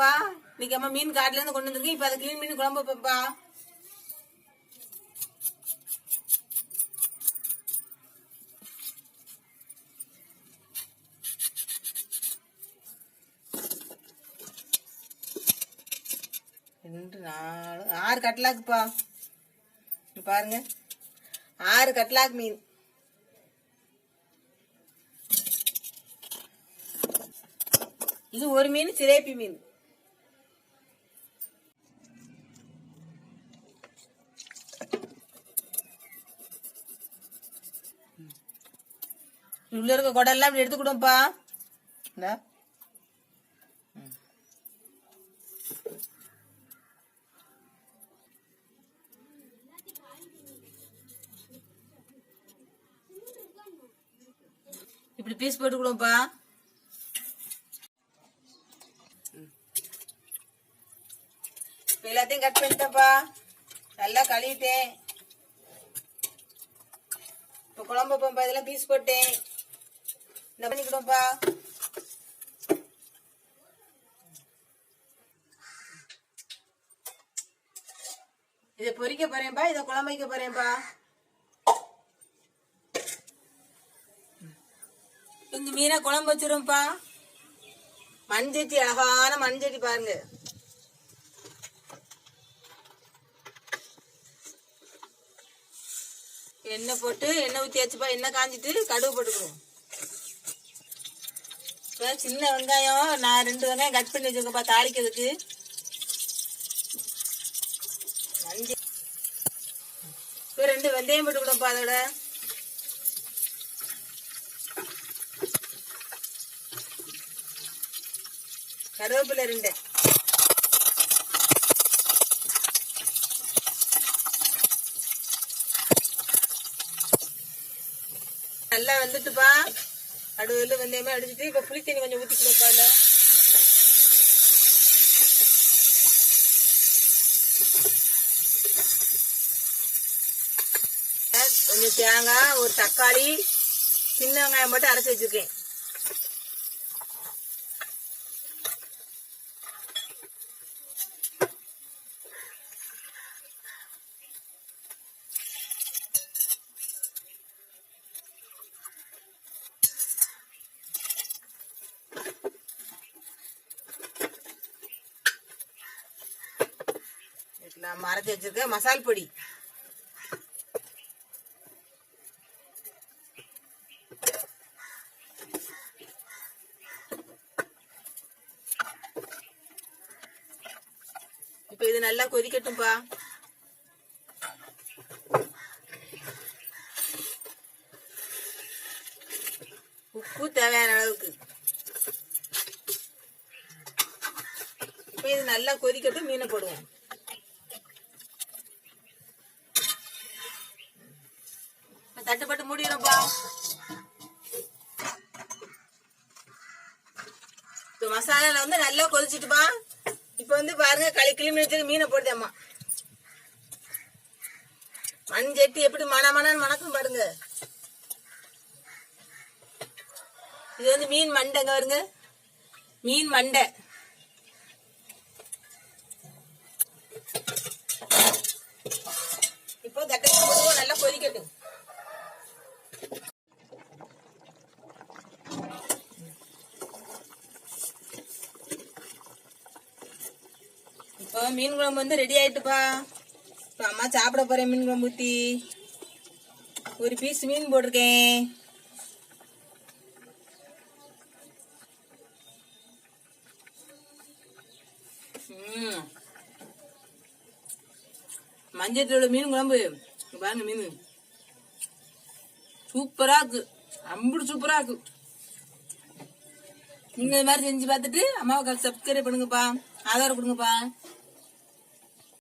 வைப்போம்ப்பா இன்னைக்கு அம்மா மீன் காட்டுல இருந்து கொண்டு வந்திருக்கேன். இப்ப அதை கிளீன் பண்ணி குழம்பு வைப்போம்ப்பா ரெண்டு நாலு ஆறு கட்லாக்குப்பா. பாருங்க. ஆறு கட்லாக் மீன். இது ஒரு மீன் சிலேபி மீன். உள்ள இருக்க குடல்லாம் இப்படி எடுத்துக்கிடும்ப்பா இந்தா. இப்படி பீஸ் போட்டுக்கிடும்ப்பா எல்லாத்தையும் கட் பண்ணிட்டேன்ப்பா. நல்லா கழுவிட்டேன். இப்போ குழம்பு வைப்பேன்ப்பா இதெல்லாம் பீஸ் போட்டேன். இந்த பண்ணிக்கிடும்ப்பா இதை பொறிக்க போறேன்ப்பா இதை குழம்பு வைக்க போறேன்ப்பா இந்த மீனை குழம்பு வச்சிரும்ப்பா மண்சட்டி அழகான மண்சட்டி பாருங்க. எண்ணெய் போட்டு எண்ணெய் ஊற்றி வச்சுப்பா. எண்ணெய் காஞ்சிட்டு கடுகு போட்டுக்கிறோம் இப்போ சின்ன வெங்காயம் நான் ரெண்டு வெங்காயம் கட் பண்ணி வச்சுருக்கப்பா தாளிக்கிறதுக்கு. மஞ்சள் இப்போ ரெண்டு வெந்தயம் போட்டுக்கணும்ப்பா அதோட. கருவேப்பிலை ரெண்டு. நல்லா வந்துட்டுப்பா. அடுவில் வெந்தயமே அடிச்சுட்டு இப்போ புளி தண்ணி கொஞ்சம் ஊற்றிக்கணும்ப்பா அதில் கொஞ்சம் தேங்காய் ஒரு தக்காளி சின்ன வெங்காயம் மட்டும் அரைச்சி வச்சுருக்கேன். நம்ம அரைச்சி வச்சிருக்கேன் மசால் பொடி. இப்ப இது நல்லா கொதிக்கட்டும்பா. உப்பு தேவையான அளவுக்கு. இப்ப இது நல்லா கொதிக்கட்டும் மீனை போடுவோம். தட்டுப்பட்டு மூடிடும்ப்பா இப்போ மசாலால வந்து நல்லா கொதிச்சுட்டுப்பா. இப்போ வந்து பாருங்க களி கிளம்பி வச்சு மீனை போட்டேம்மா மண் சட்டி எப்படி மனமனன்னு மணக்கும் பாருங்க. இது வந்து மீன் மண்டைங்க பாருங்க. மீன் மண்டை. இப்போ தட்டை போடுவோம் நல்லா கொதிக்கட்டும். இப்போ மீன் குழம்பு வந்து ரெடி ஆயிட்டுப்பா. இப்போ அம்மா சாப்பிட போறேன் மீன் குழம்பு ஊற்றி ஒரு பீஸ் மீன் போட்டிருக்கேன். ம். மஞ்சள் மீன் குழம்பு. பாருங்க மீன். சூப்பரா இருக்கு. அம்புடு சூப்பரா இருக்கு. நீங்க இது மாதிரி செஞ்சு பார்த்துட்டு அம்மாவுக்கு சப்ஸ்கிரைப் பண்ணுங்கப்பா. ஆதரவு கொடுங்கப்பா.